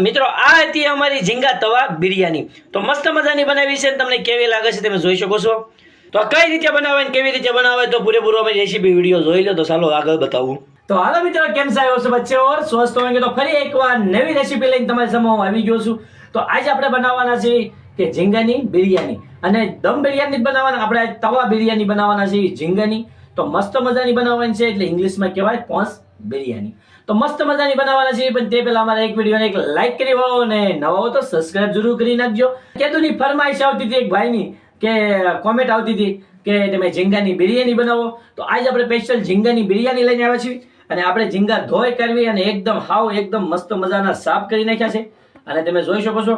મિત્રો, આ હતી અમારી ઝીંગા તવા બિરયાની. તો મસ્ત મજાની બનાવી છે તમને કેવી લાગે છે તમે જોઈ શકો છો. તો કઈ રીતે બનાવે કેવી રીતે બનાવે તો પૂરેપૂરો અમારી રેસીપી વીડિયો જોઈ લો. તો ચાલો આગળ બતાવું. તો હાલો મિત્રો, કેમ સાહેબ છો બચ્ચે? ઓર સ્વસ્થ હોંગે તો ફરી એકવાર નવી રેસીપી લઈને તમારી સામે આવી ગયો છું. તો આજે આપણે બનાવવાના છે કે ઝીંગાની બિરયાની. અને દમ બિરયાની જ બનાવવાના. આપણે તવા બિરયાની બનાવવાના છે ઝીંગાની. તો મસ્ત મજાની બનાવવાની છે, એટલે ઇંગ્લિશમાં કહેવાય પોન્સ બિરયાની. તો મસ્ત મજાની બનાવવાના છે પણ તે પહેલા અમારા એક વિડીયોને એક લાઈક કરી વાળો અને નવા હો તો સબસ્ક્રાઇબ જરૂર કરી નાખજો. કેતુની ફરમાઈશ આવતી હતી એક ભાઈની કે કોમેન્ટ આવતી હતી કે તમે ઝીંગાની બિરયાની બનાવો. તો આજે આપણે સ્પેશિયલ ઝીંગાની બિરયાની લઈને આવ્યા છીએ અને આપણે ઝીંગા ધોઈ કરવી અને એકદમ હાવ એકદમ મસ્ત મજાના સાફ કરી નાખ્યા છે. અને તમે જોઈ શકો છો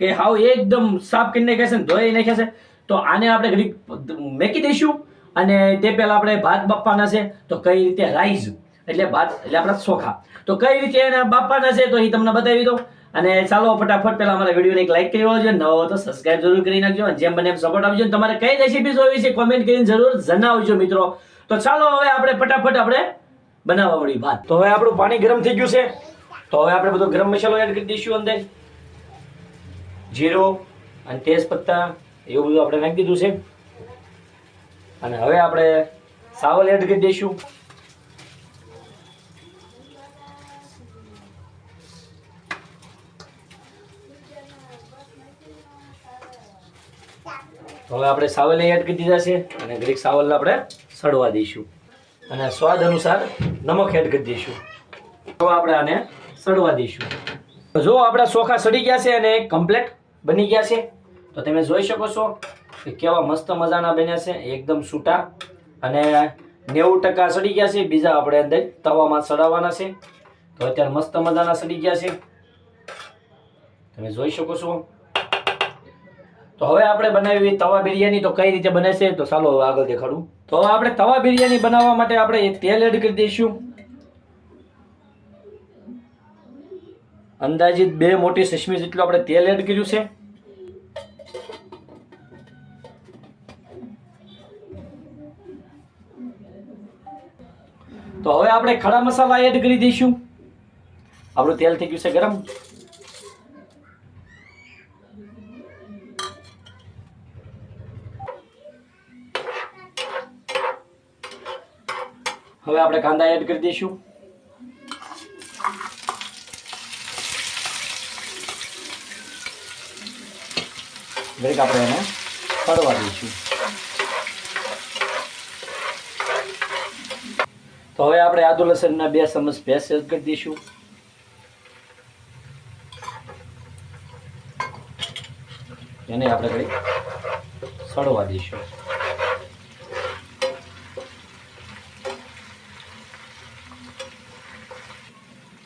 કે હાવ એકદમ સાફ કરી નાખ્યા છે ધોઈ નાખ્યા છે. તો આને આપણે ઘડીક મેકી દઈશું અને તે પહેલાં આપણે ભાત બાફવાના છે. તો કઈ રીતે રાઈસ એટલે ભાત એટલે આપણા ચોખા તો કઈ રીતે એના બાપાના છે તો એ તમને બતાવી દઉં. અને ચાલો ફટાફટ પહેલા અમારા વિડીયોને એક લાઈક કરી આવજો નવો તો સબસ્ક્રાઇબ જરૂર કરી નાખજો. જેમ બને એમ સપોર્ટ આપજો. તમારે કઈ રેસીપી જોવી છે કોમેન્ટ કરીને જરૂર જણાવજો મિત્રો. તો ચાલો હવે આપણે ફટાફટ આપણે બનાવવા મળી ભાત તો હવે આપણું પાણી ગરમ થઈ ગયું છે. તો હવે આપણે બધો ગરમ મસાલો એડ કરી દઈશું અંદર. જીરો અને તેજપત્તા એવું બધું આપણે નાખી દીધું છે. અને હવે આપણે સાવલ એડ કરી દઈશું. હવે આપણે સાવલ એડ કરી દીધા છે અને ગ્રીક સાવલ આપણે સડવા દઈશું. અને સ્વાદ અનુસાર નમક એડ કરી દઈશું. તો આપણે આને સડવા દઈશું. જો આપણા ચોખા સડી ગયા છે અને કમ્પ્લેટ બની ગયા છે. તો તમે જોઈ શકો છો કે કેવા મસ્ત મજાના બન્યા છે, એકદમ છૂટા અને નેવું ટકા સડી ગયા છે, બીજા આપણે અંદર તવામાં સડાવવાના છે. તો અત્યારે મસ્ત મજાના સડી ગયા છે. તમે જોઈ શકો છો તો હવે આપણે બનાવી તવા બિરયાની તો કઈ રીતે બને છે તો ચાલો હવે આગળ દેખાડું. તો હવે આપણે તવા બિરયાની બનાવવા માટે આપણે તેલ એડ કરી દઈશું. અંદાજિત બે મોટી સસમી જેટલું આપણે તેલ એડ કર્યું છે. તો હવે આપણે ખડા મસાલા એડ કરી દઈશું. આપણું તેલ થઈ ગયું છે ગરમ. હવે આપણે કાંદા એડ કરી દઈશું. દરેક આપણે એને તળવા દઈશું. તો હવે આપણે આદુ લસણના બે ચમચ પેસ્ટ એડ કરી દઈશું. એને આપણે ઘડી સળવા દઈશું.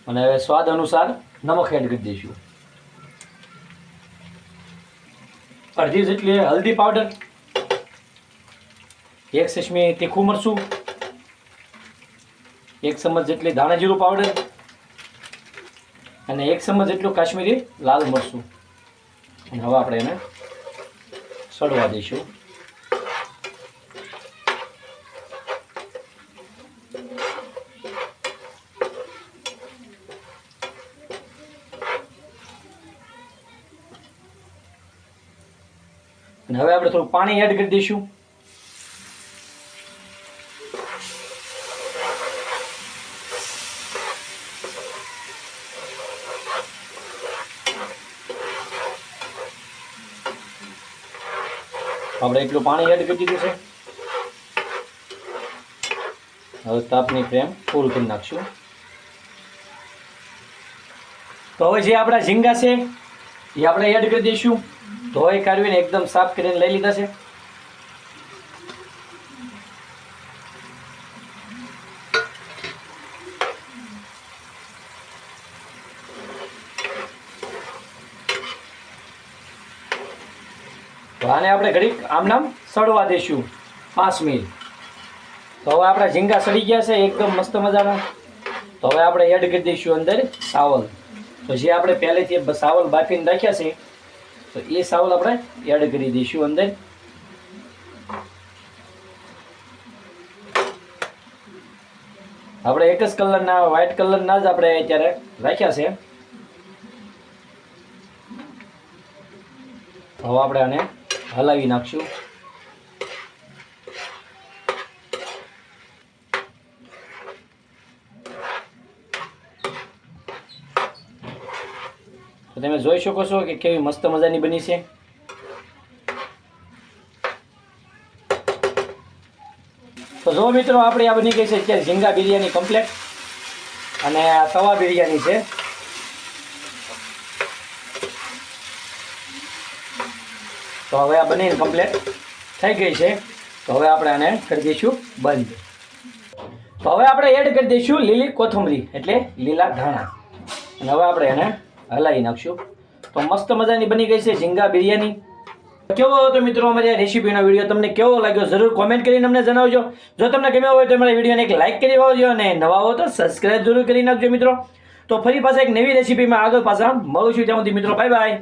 અને હવે સ્વાદ અનુસાર નમક એડ કરી દઈશું. અડધી જેટલી હલ્દી પાવડર એક ચશ્મી તીખું મરચું, એક ચમચ જેટલી ધાણા જીરું પાવડર અને એક ચમચ જેટલું કાશ્મીરી લાલ મરચું. અને હવે આપણે એને સડવા દઈશું. અને હવે આપણે થોડું પાણી એડ કરી દઈશું. આપણે એટલું પાણી એડ કરી દીધું છે. હવે તાપની ફ્રેમ પૂરું કરી નાખશું. તો હવે જે આપણા ઝીંગા છે, એ આપણે એડ કરી દઈશું. ધોઈ કાઢવીને એકદમ સાફ કરીને લઈ લીધા છે. તો આને આપણે ઘડીક આમ નામ સડવા દઈશું પાંચ મિનિટ. તો હવે આપણા ઝીંગા સડી ગયા છે, એકદમ મસ્ત મજાના. તો હવે આપણે એડ કરી દઈશું અંદર સાવલ. તો જે આપણે પહેલેથી સાવલ બાફીને રાખ્યા છે તો એ સાવલ આપણે એડ કરી દઈશું અંદર. આપણે એક જ કલરના વ્હાઇટ કલરના જ આપણે અત્યારે રાખ્યા છે. હવે આપણે આને હલાવી નાખશું. તમે જોઈ શકો છો કે કેવી મસ્ત મજાની બની છે. તો જો મિત્રો, આપણી આ બની ગઈ છે અત્યારે ઝીંગા બિરયાની કમ્પ્લેટ અને આ તવા બિરયાની છે. તો હવે આ બનીને કમ્પ્લેટ થઈ ગઈ છે. તો હવે આપણે આને કરી દઈશું બંધ. તો હવે આપણે એડ કરી દઈશું લીલી કોથમરી, એટલે લીલા ધાણા. અને હવે આપણે એને હલાવી નાખશું. તો મસ્ત મજાની બની ગઈ છે ઝીંગા બિરયાની. કેવો હતો મિત્રો અમારી આ રેસીપીનો વીડિયો? તમને કેવો લાગ્યો? જરૂર કોમેન્ટ કરીને અમને જણાવજો. જો તમને ગમ્યો હોય તો અમારા વિડીયોને એક લાઇક કરી આવજો અને નવા હો તો સબસ્ક્રાઇબ જરૂર કરી નાખજો મિત્રો. તો ફરી પાછા એક નવી રેસીપીમાં આગળ પાછા મળું છું ત્યાં સુધી મિત્રો. Bye bye